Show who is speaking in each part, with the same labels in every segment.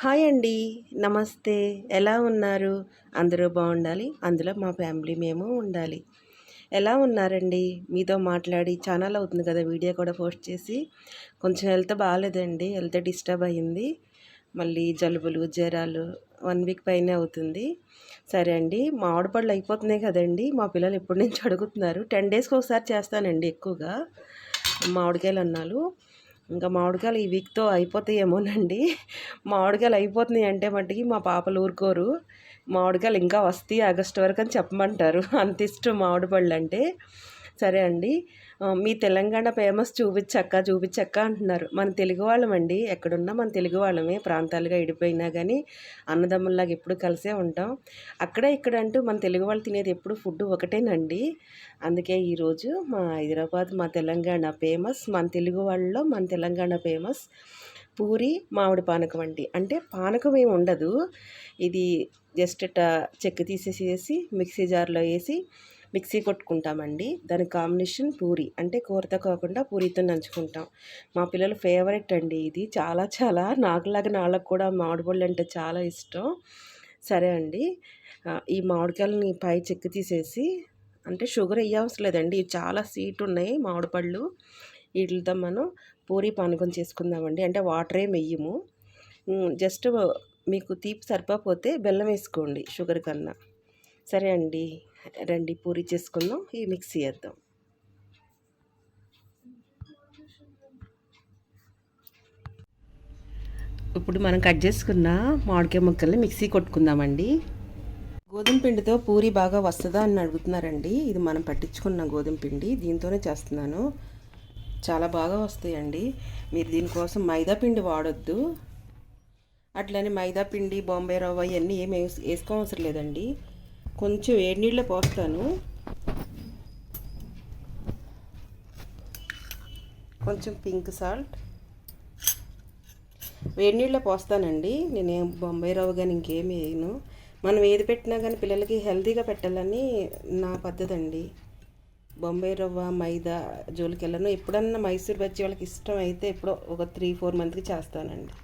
Speaker 1: Hi అండి. నమస్తే. ఎలా ఉన్నారు? అందరూ బాగుండాలి. అందులో మా ఫ్యామిలీ మేము ఉండాలి. ఎలా ఉన్నారండి? మీతో మాట్లాడి ఛానల్ అవుతుంది కదా వీడియో కూడా పోస్ట్ చేసి. కొంచెం హెల్త్ బాగాలేదండి. హెల్త్ డిస్టర్బ్ అయ్యింది. మళ్ళీ జలుబులు జ్వరాలు వన్ వీక్ పైనే అవుతుంది. సరే అండి మామిడి పళ్ళు అయిపోతున్నాయి కదండి. మా పిల్లలు ఎప్పటి నుంచి అడుగుతున్నారు? టెన్ డేస్కి ఒకసారి చేస్తానండి ఎక్కువగా. మామిడికాయలు అన్నాలు. ఇంకా మామిడికాయలు ఈ వీక్తో అయిపోతాయేమోనండి. మామిడికాయలు అయిపోతున్నాయి అంటే మట్టుకి మా పాపలు ఊరుకోరు. మామిడికాయలు ఇంకా వస్తాయి ఆగస్టు వరకు అని చెప్పమంటారు. అంత ఇష్టం మామిడి పళ్ళు అంటే సరే అండి. మీ తెలంగాణ ఫేమస్ చూపించక్క చూపించక్క అంటున్నారు. మన తెలుగు వాళ్ళమండి. ఎక్కడున్నా మన తెలుగు వాళ్ళమే. ప్రాంతాలుగా ఇడిపోయినా కానీ అన్నదమ్ముల్లాగా ఎప్పుడు కలిసే ఉంటాం. అక్కడ ఇక్కడ అంటూ మన తెలుగు వాళ్ళు తినేది ఎప్పుడు ఫుడ్ ఒకటేనండి. అందుకే ఈరోజు మా హైదరాబాద్ మా తెలంగాణ ఫేమస్ మన తెలుగు వాళ్ళలో మన తెలంగాణ ఫేమస్ పూరి మామిడి పానకం అండి. అంటే పానకం ఏమి ఉండదు. ఇది జస్ట్ ఇట్లా చెక్క తీసేసేసి మిక్సీ జార్లో వేసి మిక్సీ కొట్టుకుంటామండి. దాని కాంబినేషన్ పూరి. అంటే కూరతో కాకుండా పూరితో నంచుకుంటాం. మా పిల్లల ఫేవరెట్ అండి ఇది. చాలా చాలా నాకులాగా నాళ్ళకు కూడా మామిడిపళ్ళు అంటే చాలా ఇష్టం. సరే అండి. ఈ మామిడికాయలని పై చెక్కు తీసేసి అంటే షుగర్ వేయవసరం లేదండి చాలా స్వీట్ ఉన్నాయి మామిడి పళ్ళు వీటితో మనం పూరి పానకం చేసుకుందామండి. అంటే వాటర్ ఏం వెయ్యము జస్ట్ మీకు తీపి సరిపోతే బెల్లం వేసుకోండి షుగర్ కన్నా. సరే అండి. రండి పూరి చేసుకుందాం ఈ మిక్సీ వేద్దాం ఇప్పుడు మనం కట్ చేసుకున్న మామిడికాయ ముక్కల్ని మిక్సీ కొట్టుకుందామండి గోధుమ పిండితో పూరి బాగా వస్తుందా అని అడుగుతున్నారండి ఇది మనం పట్టించుకున్న గోధుమ పిండి దీంతోనే చేస్తున్నాను చాలా బాగా వస్తాయండి మీరు దీనికోసం మైదా పిండి వాడొద్దు అట్లనే మైదా పిండి బాంబే రవ్వ ఇవన్నీ ఏమి వేసుకోవసరం లేదండి కొంచెం వేడి నీళ్ళే పోస్తాను. కొంచెం పింక్ సాల్ట్. వేడి నీళ్ళే పోస్తానండి. నేనేం బొంబాయి రవ్వ కానీ ఇంకేమి వేయను. మనం ఏది పెట్టినా కానీ పిల్లలకి హెల్తీగా పెట్టాలని నా పద్ధతి అండి బొంబాయి రవ్వ మైదా జోలికెళ్ళను. ఎప్పుడన్నా మైసూర్ బజ్జీ వాళ్ళకి ఇష్టం అయితే ఎప్పుడో ఒక త్రీ ఫోర్ మంత్కి చేస్తానండి.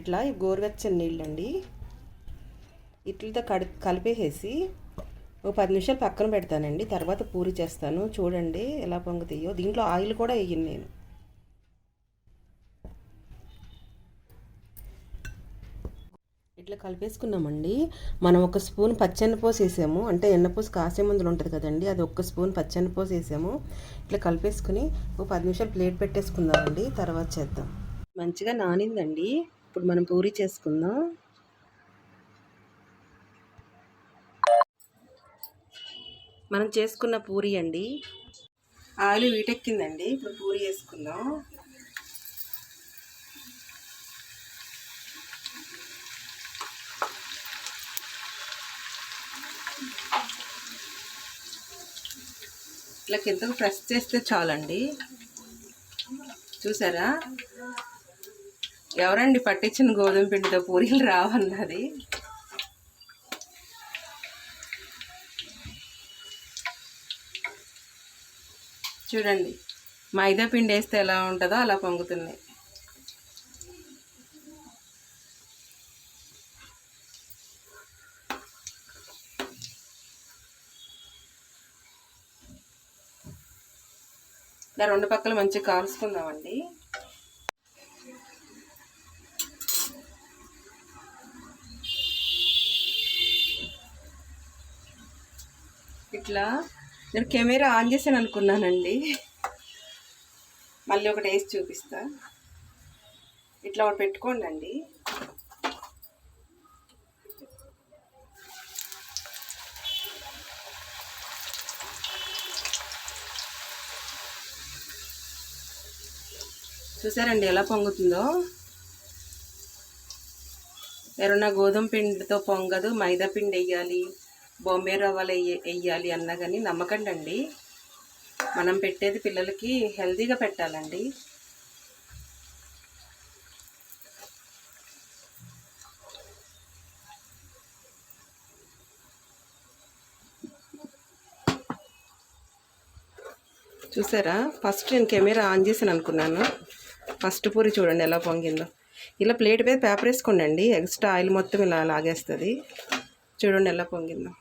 Speaker 1: ఇట్లా ఈ గోరువెచ్చని నీళ్ళండి. ఇట్లతో కడి కలిపేసేసి ఒక పది నిమిషాలు పక్కన పెడతానండి. తర్వాత పూరి చేస్తాను. చూడండి ఎలా పొంగుతాయో. దీంట్లో ఆయిల్ కూడా వేయను నేను. ఇట్లా కలిపేసుకున్నామండి. మనం ఒక స్పూన్ పచ్చెన్నపోసి వేసాము. అంటే ఎన్నపోసి కాసే మందులు ఉంటుంది కదండి. అది ఒక్క స్పూన్ పచ్చెన్నపోసి వేసాము. ఇట్లా కలిపేసుకుని ఒక పది నిమిషాలు ప్లేట్ పెట్టేసుకుందామండి. తర్వాత చేద్దాం. మంచిగా నానిందండి. ఇప్పుడు మనం పూరి చేసుకుందాం. మనం చేసుకున్న పూరి అండి. ఆయిల్ వీటెక్కిందండి. ఇప్పుడు పూరి వేసుకుందాం. ఇట్లా కిందకు ప్రెస్ చేస్తే చాలండి. చూసారా? ఎవరండి పట్టించిన గోధుమ పిండితో పూరీలు రావన్నది? చూడండి. మైదా పిండి వేస్తే ఎలా ఉంటుందో అలా పొంగుతుంది ఇలా రెండు పక్కల మంచిగా కాల్చుకుందామండి. ఇట్లా నేను కెమెరా ఆన్ చేసాను అనుకున్నానండి. మళ్ళీ ఒకటి వేసి చూపిస్తా. ఇట్లా ఒకటి పెట్టుకోండి అండి చూసారండి ఎలా పొంగుతుందో? ఎవరన్నా గోధుమ పిండితో పొంగదు మైదా పిండి వేయాలి. బొంబే రవ్వలు వేయాలి అన్నా కానీ నమ్మకండి అండి మనం పెట్టేది పిల్లలకి హెల్తీగా పెట్టాలండి. చూసారా? ఫస్ట్ నేను కెమెరా ఆన్ చేసాను అనుకున్నాను. ఫస్ట్ పూరి చూడండి ఎలా పొంగిందో. ఇలా ప్లేట్ మీద పేపర్ వేసుకోండి ఎక్స్ట్రా ఆయిల్ మొత్తం ఇలా లాగేస్తుంది. చూడండి ఎలా పొంగిందో.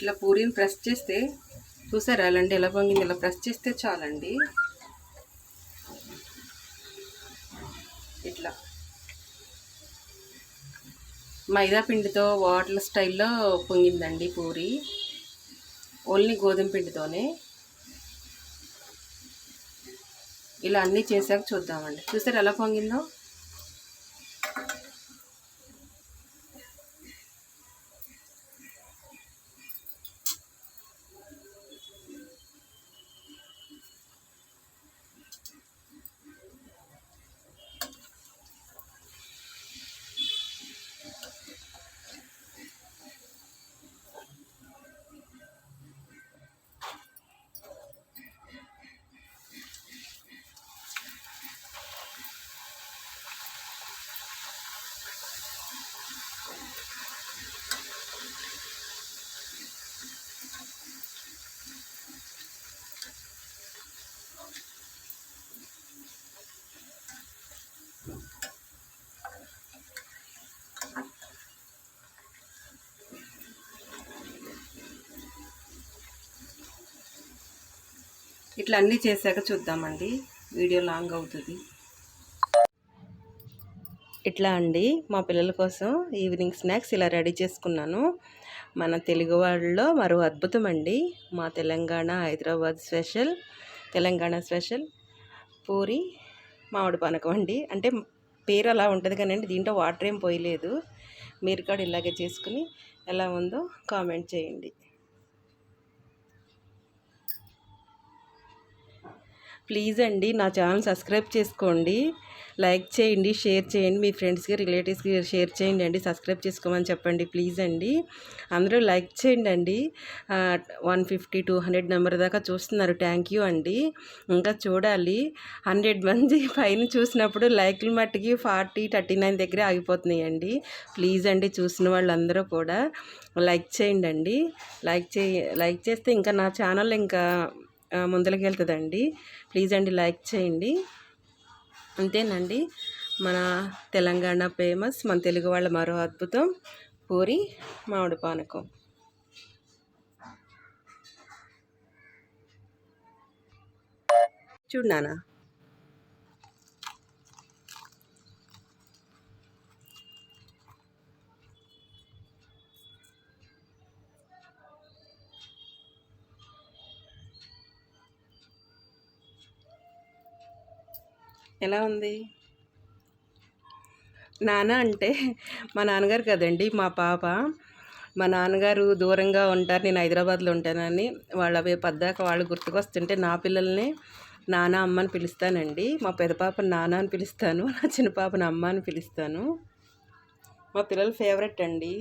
Speaker 1: ఇట్లా పూరీని ప్రెస్ చేస్తే చూసారా? అలాంటి ఎలా పొంగింది? ఇలా ప్రెస్ చేస్తే చాలండి. ఇట్లా. మైదా పిండితో వాటర్ స్టైల్లో పొంగిందండి పూరి. ఓన్లీ గోధుమ పిండితోనే. ఇలా అన్నీ చేశాక చూద్దామండి. చూసారు ఎలా పొంగిందో? ఇట్లా అన్నీ చేశాక చూద్దామండి. వీడియో లాంగ్ అవుతుంది. ఇట్లా అండి మా పిల్లల కోసం ఈవినింగ్ స్నాక్స్ ఇలా రెడీ చేసుకున్నాను. మన తెలుగు వాళ్ళలో మరో అద్భుతం అండి మా తెలంగాణ హైదరాబాద్ స్పెషల్ తెలంగాణ స్పెషల్ పూరి మామిడి పానకం అండి. అంటే పేరు అలా ఉంటుంది కానీ అండి దీంట్లో వాటర్ ఏం పోయలేదు. మీరు కూడా ఇలాగే చేసుకుని ఎలా ఉందో కామెంట్ చేయండి. ప్లీజ్ అండి నా ఛానల్ సబ్స్క్రైబ్ చేసుకోండి. లైక్ చేయండి షేర్ చేయండి. మీ ఫ్రెండ్స్కి రిలేటివ్స్కి షేర్ చేయండి అండి. సబ్స్క్రైబ్ చేసుకోమని చెప్పండి ప్లీజ్ అండి అందరూ లైక్ చేయండి అండి one fifty two hundred number దాకా చూస్తున్నారు. థ్యాంక్ యూ అండి. ఇంకా చూడాలి. హండ్రెడ్ మంది పైన చూసినప్పుడు లైక్లు మట్టికి ఫార్టీ థర్టీ నైన్ దగ్గరే ఆగిపోతున్నాయి అండి ప్లీజ్ అండి చూసిన వాళ్ళందరూ కూడా లైక్ చేయండి అండి లైక్ చే లైక్ చేస్తే ఇంకా నా ఛానల్ ఇంకా ముందరికి వెళ్తుందండి. ప్లీజ్ అండి లైక్ చేయండి. అంతేనండి. మన తెలంగాణ ఫేమస్ మన తెలుగు వాళ్ళ మరో అద్భుతం పూరి మామిడి పానకం. చూడనా ఎలా ఉంది? నాన్న అంటే మా నాన్నగారు కదండి మా పాప. మా నాన్నగారు దూరంగా ఉంటారు నేను హైదరాబాద్లో ఉంటానని. వాళ్ళ పద్దాక వాళ్ళు గుర్తుకొస్తుంటే నా పిల్లల్ని నాన్న అమ్మ అని పిలుస్తానండి. మా పెద్ద పాప నాన్న అని పిలుస్తాను నా చిన్న పాపను అమ్మ అని పిలుస్తాను. మా పిల్లల ఫేవరెట్ అండి.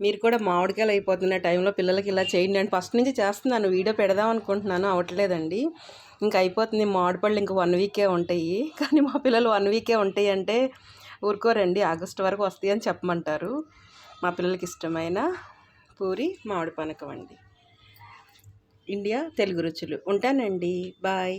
Speaker 1: మీరు కూడా మామిడికాయలు అయిపోతున్న టైంలో పిల్లలకి ఇలా చేయండి. అండి ఫస్ట్ నుంచి చేస్తున్నాను వీడియో పెడదాం అనుకుంటున్నాను అవ్వట్లేదండి ఇంకా అయిపోతుంది. మామిడిపళ్ళు ఇంకా వన్ వీకే ఉంటాయి. కానీ మా పిల్లలు వన్ వీకే ఉంటాయి అంటే ఊరుకోరండి ఆగస్టు వరకు వస్తాయి అని చెప్పమంటారు. మా పిల్లలకి ఇష్టమైన పూరి మామిడి పనకం అండి. ఇండియా తెలుగు రుచులు. ఉంటానండి. బాయ్.